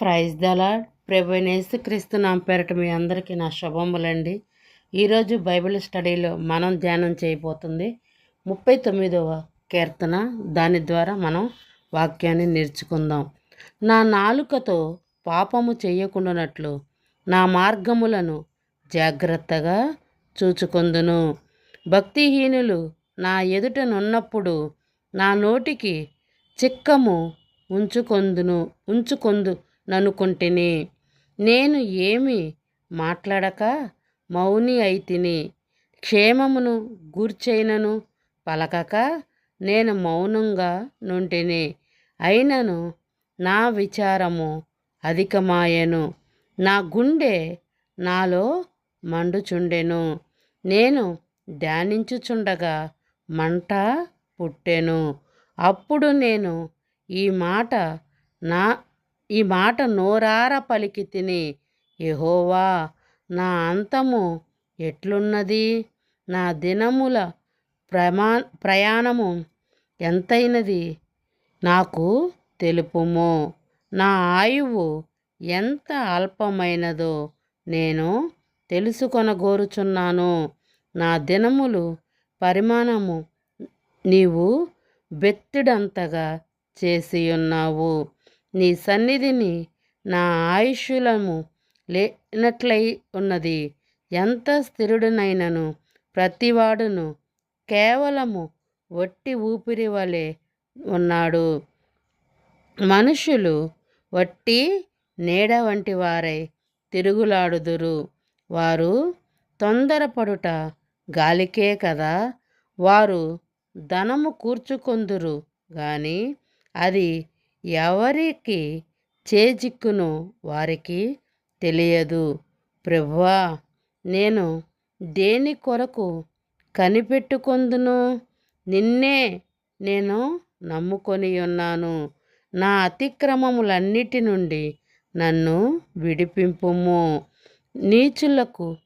Praise the Lord ప్రభునేసు క్రీస్తు నామ పేరట మీ అందరికీ నా శుభములండి. ఈరోజు బైబిల్ స్టడీలో మనం ధ్యానం చేయబోతుంది ముప్పై తొమ్మిదవ కీర్తన. దాని ద్వారా మనం వాక్యాన్ని నేర్చుకుందాం. నా నాలుకతో పాపము చేయకుండానట్లు నా మార్గములను జాగ్రత్తగా చూచుకొందును. భక్తిహీనులు నా ఎదుటనున్నప్పుడు నా నోటికి చిక్కము ఉంచుకొందును ఉంచుకొందు ననుకుంటేనే. నేను ఏమి మాట్లాడక మౌని అయితిని. క్షేమమును గూర్చైనను పలకక నేను మౌనంగా నుంటిని. అయినను నా విచారము అధికమాయను. నా గుండె నాలో మండుచుండెను. నేను ధ్యానించుచుండగా మంట పుట్టెను. అప్పుడు నేను ఈ మాట నా ఈ మాట నోరార పలికి తిని యహోవా నా అంతము ఎట్లున్నది? నా దినముల ప్రమా ప్రయాణము ఎంతైనది? నాకు తెలుపుము. నా ఆయువు ఎంత అల్పమైనదో నేను తెలుసుకొనగోరుచున్నాను. నా దినములు పరిమాణము నీవు బెత్తిడంతగా చేసి ఉన్నావు నీ సన్నిధిని నా ఆయుష్యులము లేనట్లయి ఉన్నది. ఎంత స్థిరుడునైనను ప్రతివాడును కేవలము వట్టి ఊపిరి వలె ఉన్నాడు. మనుషులు వట్టి నీడ వంటి వారై తిరుగులాడుదురు. వారు తొందరపడుట గాలికే కదా. వారు ధనము కూర్చుకొందురు గాని అది ఎవరికి చేజిక్కును వారికి తెలియదు. ప్రభువా నేను దేని కొరకు కనిపెట్టుకొందును? నిన్నే నేను నమ్ముకొని ఉన్నాను. నా అతిక్రమములన్నిటి నుండి నన్ను విడిపింపుము. నీచులకు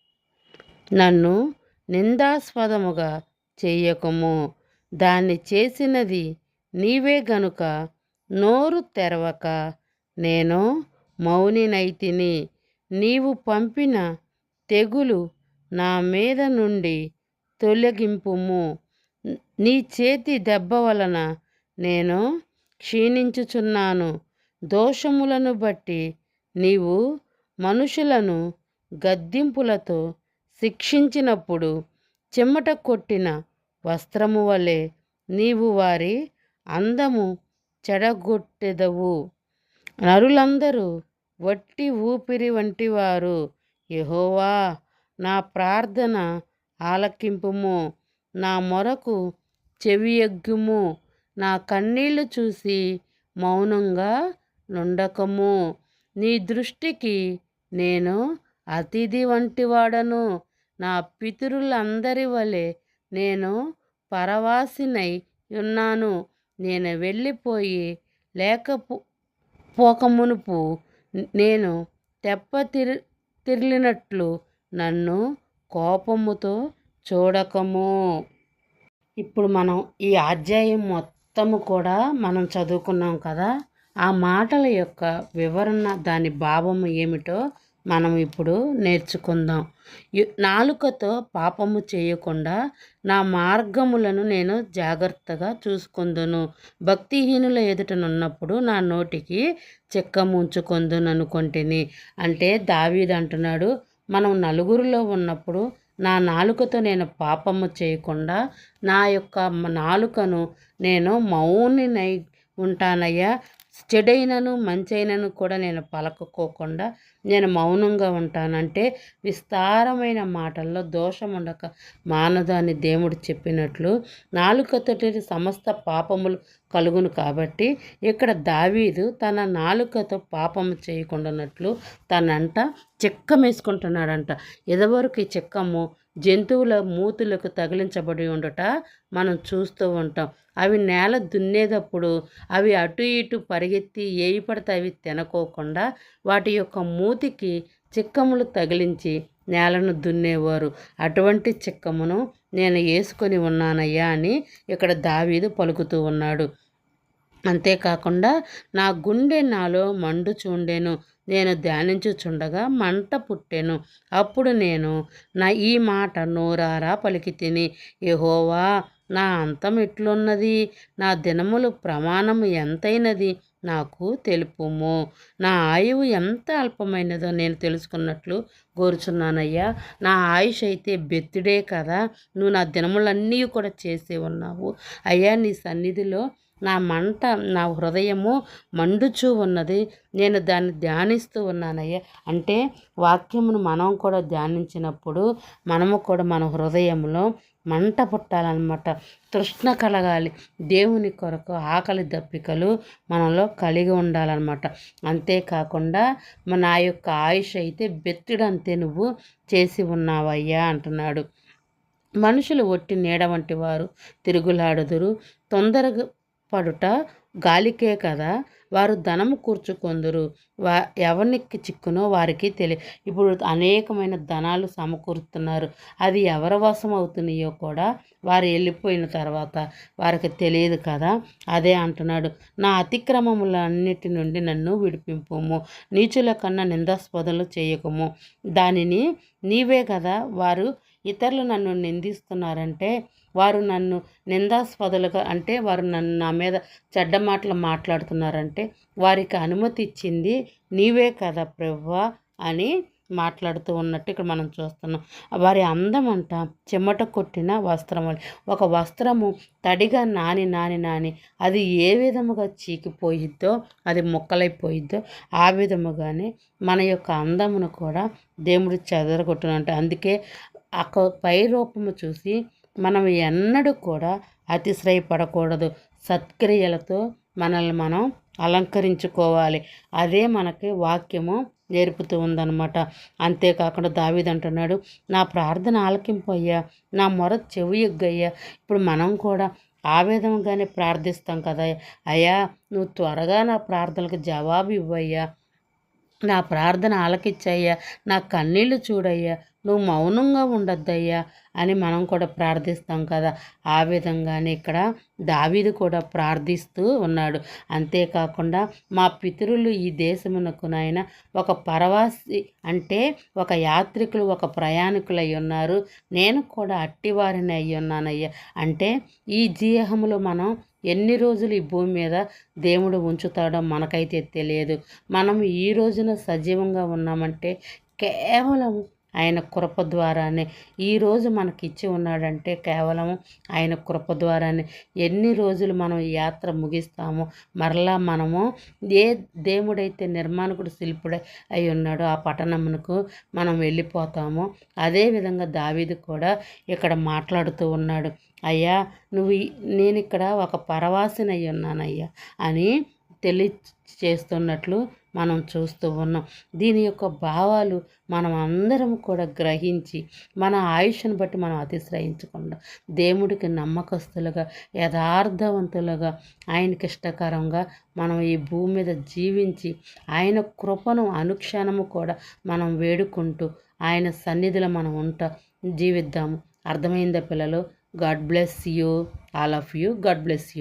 నన్ను నిందాస్పదముగా చెయ్యకము దాన్ని చేసినది నీవే గనుక నోరు తెరవక నేను మౌనినైతిని నీవు పంపిన తెగులు నా మీద నుండి తొలగింపుము. నీ చేతి దెబ్బ వలన నేను క్షీణించుచున్నాను. దోషములను బట్టి నీవు మనుషులను గద్దింపులతో శిక్షించినప్పుడు చెమట కొట్టిన వస్త్రము వలె నీవు వారి అందము చెడగొట్టెదవు. నరులందరూ వట్టి ఊపిరి వంటివారు. యహోవా నా ప్రార్థన ఆలకింపుము. నా మొరకు చెవియగ్గుము. నా కన్నీళ్ళు చూసి మౌనంగా నుండకము. నీ దృష్టికి నేను అతిథి వంటివాడను. నా పితరులందరి వలె నేను పరవాసినై ఉన్నాను. నేను వెళ్ళిపోయి లేకపో పోకమునుపు నేను తెప్ప తిరి తిరిలినట్లు నన్ను కోపముతో చూడకము. ఇప్పుడు మనం ఈ అధ్యాయం మొత్తము కూడా మనం చదువుకున్నాం కదా ఆ మాటల యొక్క వివరణ దాని భావము ఏమిటో మనం ఇప్పుడు నేర్చుకుందాం. నాలుకతో పాపము చేయకుండా నా మార్గములను నేను జాగ్రత్తగా చూసుకుందును. భక్తిహీనుల ఎదుటనున్నప్పుడు నా నోటికి చెక్క ముంచుకొందును అనుకుంటుని అంటే దావీది అంటున్నాడు మనం నలుగురిలో ఉన్నప్పుడు నా నాలుకతో నేను పాపము చేయకుండా నా యొక్క నాలుకను నేను మౌనినై ఉంటానయ్యా. చెడైనను మంచైనను కూడా నేను పలకకోకుండా నేను మౌనంగా ఉంటానంటే విస్తారమైన మాటల్లో దోషం ఉండక మానదాన్ని దేవుడు చెప్పినట్లు నాలుకతోటి సమస్త పాపములు కలుగును కాబట్టి ఇక్కడ దావీదు తన నాలుకతో పాపము చేయకుండానట్లు తనంట చెక్కమేసుకుంటున్నాడంట ఎదవరకు ఈ చెక్కము? జంతువుల మూతులకు తగిలించబడి ఉండుట మనం చూస్తూ ఉంటాం. అవి నేల దున్నేటప్పుడు అవి అటు ఇటు పరిగెత్తి ఏవి పడితే అవి తినకోకుండా వాటి యొక్క మూతికి చిక్కములు తగిలించి నేలను దున్నేవారు. అటువంటి చిక్కమును నేను వేసుకొని ఉన్నానయ్యా అని ఇక్కడ దావీదు పలుకుతూ ఉన్నాడు. అంతేకాకుండా నా గుండె నాలో మండుచుండెను. నేను ధ్యానించుచుండగా మంట పుట్టెను. అప్పుడు నేను నా ఈ మాట నోరారా పలికి తిని యహోవా నా అంతం ఎట్లున్నది నా దినములు ప్రమాణం ఎంతైనది నాకు తెలుపుము. నా ఆయువు ఎంత అల్పమైనదో నేను తెలుసుకున్నట్లు కోరుచున్నానయ్యా నా ఆయుష్ అయితే బెత్తుడే కదా. నువ్వు నా దినములన్నీ కూడా చేసి ఉన్నావు. అయ్యా నీ సన్నిధిలో నా మంట నా హృదయము మండుచూ ఉన్నది. నేను దాన్ని ధ్యానిస్తూ ఉన్నానయ్యా. అంటే వాక్యమును మనం కూడా ధ్యానించినప్పుడు మనము కూడా మన హృదయంలో మంట పుట్టాలన్నమాట. తృష్ణ కలగాలి. దేవుని కొరకు ఆకలి దప్పికలు మనలో కలిగి ఉండాలన్నమాట. అంతేకాకుండా మన యొక్క ఆయుష్ అయితే బెత్తిడంతే నువ్వు చేసి ఉన్నావయ్యా అంటున్నాడు. మనుషులు ఒట్టి నీడ వంటి వారు తిరుగులాడుదురు. తొందరగా పడుట గాలికే కదా. వారు ధనము కూర్చుకొందురు. వా ఎవరికి చిక్కునో వారికి తెలియ ఇప్పుడు అనేకమైన ధనాలు సమకూరుతున్నారు. అది ఎవరి వశం అవుతున్నాయో కూడా వారు వెళ్ళిపోయిన తర్వాత వారికి తెలియదు కదా. అదే అంటున్నాడు. నా అతిక్రమములన్నిటి నుండి నన్ను విడిపింపుము. నీచుల కన్నా నిందాస్పదలు చేయకము. దానిని నీవే కదా వారు ఇతరులు నన్ను నిందిస్తున్నారంటే వారు నన్ను నిందాస్పదులుగా అంటే వారు నన్ను నా మీద చెడ్డ మాటలు మాట్లాడుతున్నారంటే వారికి అనుమతి ఇచ్చింది నీవే కదా ప్రవ్వా అని మాట్లాడుతూ ఉన్నట్టు ఇక్కడ మనం చూస్తున్నాం. వారి అందం అంట చెమట కొట్టిన వస్త్రం ఒక వస్త్రము తడిగా నాని నాని నాని అది ఏ విధముగా చీకిపోయిద్దో అది ముక్కలైపోయిద్దో ఆ విధముగానే మన యొక్క అందమును కూడా దేవుడు చెదరగొట్టునంట. అందుకే ఆ పై రూపము చూసి మనం ఎన్నడూ కూడా అతిశ్రయపడకూడదు. సత్క్రియలతో మనల్ని మనం అలంకరించుకోవాలి. అదే మనకి వాక్యము నేర్పుతూ ఉందన్నమాట. అంతేకాకుండా దావిదంటున్నాడు నా ప్రార్థన ఆలకింపయ్యా నా మొర చెవి ఎగ్గయ్యా ఇప్పుడు మనం కూడా ఆ విధంగానే ప్రార్థిస్తాం కదా. అయ్యా నువ్వు త్వరగా నా ప్రార్థనలకు జవాబు ఇవ్వయ్యా. నా ప్రార్థన ఆలకిచ్చయ్యా నా కన్నీళ్ళు చూడయ్యా నువ్వు మౌనంగా ఉండొద్దయ్యా అని మనం కూడా ప్రార్థిస్తాం కదా. ఆ విధంగానే ఇక్కడ దావీదు కూడా ప్రార్థిస్తూ ఉన్నాడు. అంతేకాకుండా మా పితరులు ఈ దేశమునకు నాయన ఒక పరవాసి అంటే ఒక యాత్రికులు ఒక ప్రయాణికులు ఉన్నారు. నేను కూడా అట్టివారిని అయ్యి ఉన్నానయ్యా అంటే ఈ జీహములో మనం ఎన్ని రోజులు ఈ భూమి మీద దేవుడు ఉంచుతాడో మనకైతే తెలియదు. మనం ఈ రోజున సజీవంగా ఉన్నామంటే కేవలం ఆయన కృప ద్వారానే. ఈరోజు మనకిచ్చి ఉన్నాడంటే కేవలం ఆయన కృప ద్వారానే. ఎన్ని రోజులు మనం యాత్ర ముగిస్తామో మరలా మనము ఏ దేవుడైతే నిర్మాణకుడు శిల్పుడై అయి ఉన్నాడో ఆ పట్టణమునకు మనం వెళ్ళిపోతామో. అదేవిధంగా దావీదు కూడా ఇక్కడ మాట్లాడుతూ ఉన్నాడు. అయ్యా నువ్వు నేను ఇక్కడ ఒక పరవాసిని అయి ఉన్నానయ్యా అని తెలియచేస్తున్నట్లు మనం చూస్తూ ఉన్నాం. దీని యొక్క భావాలు మనం అందరం కూడా గ్రహించి మన ఆయుష్ను బట్టి మనం అతిశ్రయించకుండా దేవుడికి నమ్మకస్తులుగా యథార్థవంతులుగా ఆయనకి ఇష్టకరంగా మనం ఈ భూమి మీద జీవించి ఆయన కృపను అనుక్షణము కూడా మనం వేడుకుంటూ ఆయన సన్నిధిలో మనం ఉంటా జీవిద్దాము. అర్థమైందా పిల్లలు? God bless you, all of you. God bless you.